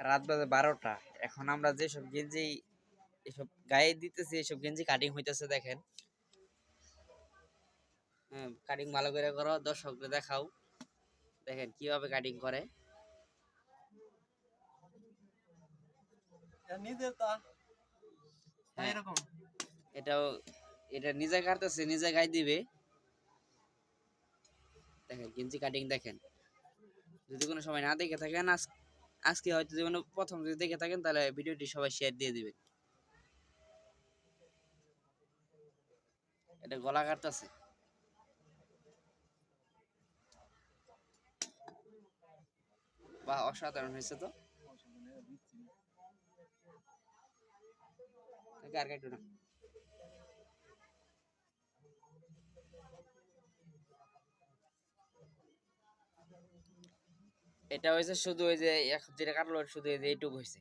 রাত বাজে বারোটা। এখন আমরা যেসব গেঞ্জি এসব গায়ে দিতেছি এসব গেঞ্জি কাটিং হইতেছে দেখেন। হ্যাঁ কাটিং ভালো করে করো দর্শকদের দেখাও। দেখেন কীভাবে কাটিং করে। হ্যাঁ। এরকম। এটাও এটা নিজে কাটতেছে নিজে গায়ে দিবে। দেখেন গেঞ্জি কাটিং দেখেন। যদি কোনো সময় না দেখে থাকেন আজ আজকে হয়তো জীবনে প্রথম যদি দেখে থাকেন, তাহলে ভিডিওটি সবাই শেয়ার দিয়ে দিবেন। এটা গলা কাটতেছে। বাহ, অসাধারণ হয়েছে তো। এটা হয়েছে শুধু ওই যে যেটা কাটলো শুধু এই যে এইটুকু হয়েছে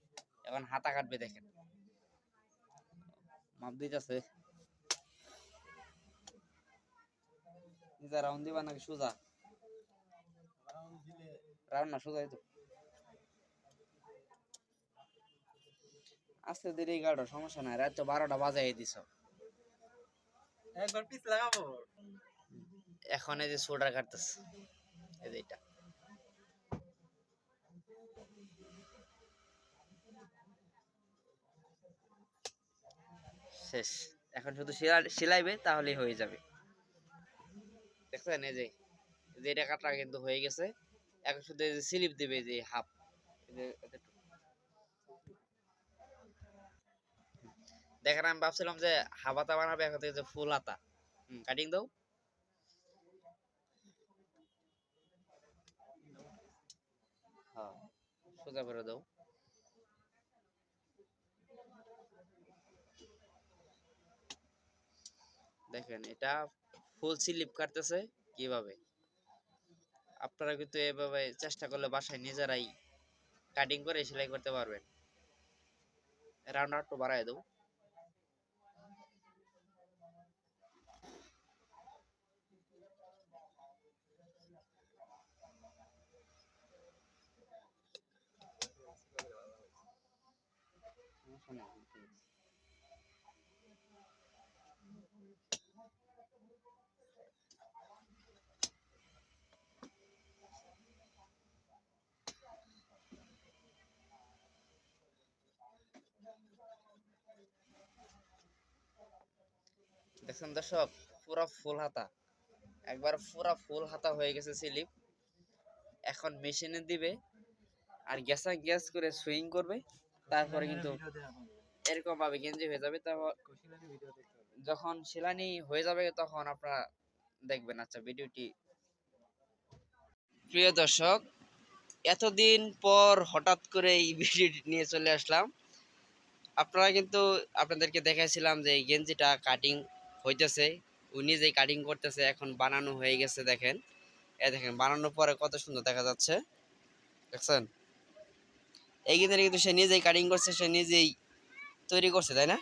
এখন হাতা কাটবে দেখেন। মাপ দিতেছে। নিজা রাউন্ড দিবা নাকি সোজা? রাউন্ড না তো। আস্তে ধীরে কাটো সমস্যা নাই। রাত তো বারোটা বাজাই দিছ। একবার পিস লাগাবো? এখন এই যে সোডার কাটতেছে। এই যে এটা। শেষ। এখন শুধু সেলাই- সেলাইবে, তাহলেই হয়ে যাবে। দেখছেন, এই যে এই যে এটা কাটা কিন্তু হয়ে গেছে। এখন শুধু স্লিপ দিবে যে হাফ। দেখেন, আমি ভাবছিলাম যে হাবাতা বানাবে, এখন থেকে যে ফুল হাতা কাটিং দাও। হ্যাঁ সোজা করে দাও। দেখেন এটা ফুল স্লিপ কাটতেছে কীভাবে? আপনারা কিন্তু এভাবে চেষ্টা করলে বাসায় নিজেরাই কাটিং করে সেলাই করতে পারবেন। রাউন্ড একটু বাড়াই নাই, দেখছেন দর্শক, পুরা ফুল হাতা। একবার পুরা ফুল হাতা হয়ে গেছে স্লিপ। এখন মেশিনে দিবে আর গ্যাসা গ্যাস করে সুইং করবে। তারপরে কিন্তু এরকম ভাবে গেঞ্জি হয়ে যাবে। যখন শিলানি হয়ে যাবে, তখন আপনারা দেখবেন। আচ্ছা ভিডিওটি প্রিয় দর্শক, এতদিন পর হঠাৎ করে এই ভিডিওটি নিয়ে চলে আসলাম। আপনারা কিন্তু আপনাদেরকে দেখাইছিলাম যে গেঞ্জিটা কাটিং হইতেছে, উনি যে কাটিং করতেছে এখন বানানো হয়ে গেছে দেখেন। এ দেখেন, বানানোর পরে কত সুন্দর দেখা যাচ্ছে। দেখছেন? এই কিন্তু সে নিজেই কাটিং করছে, সে নিজেই তৈরি করছে, তাই না?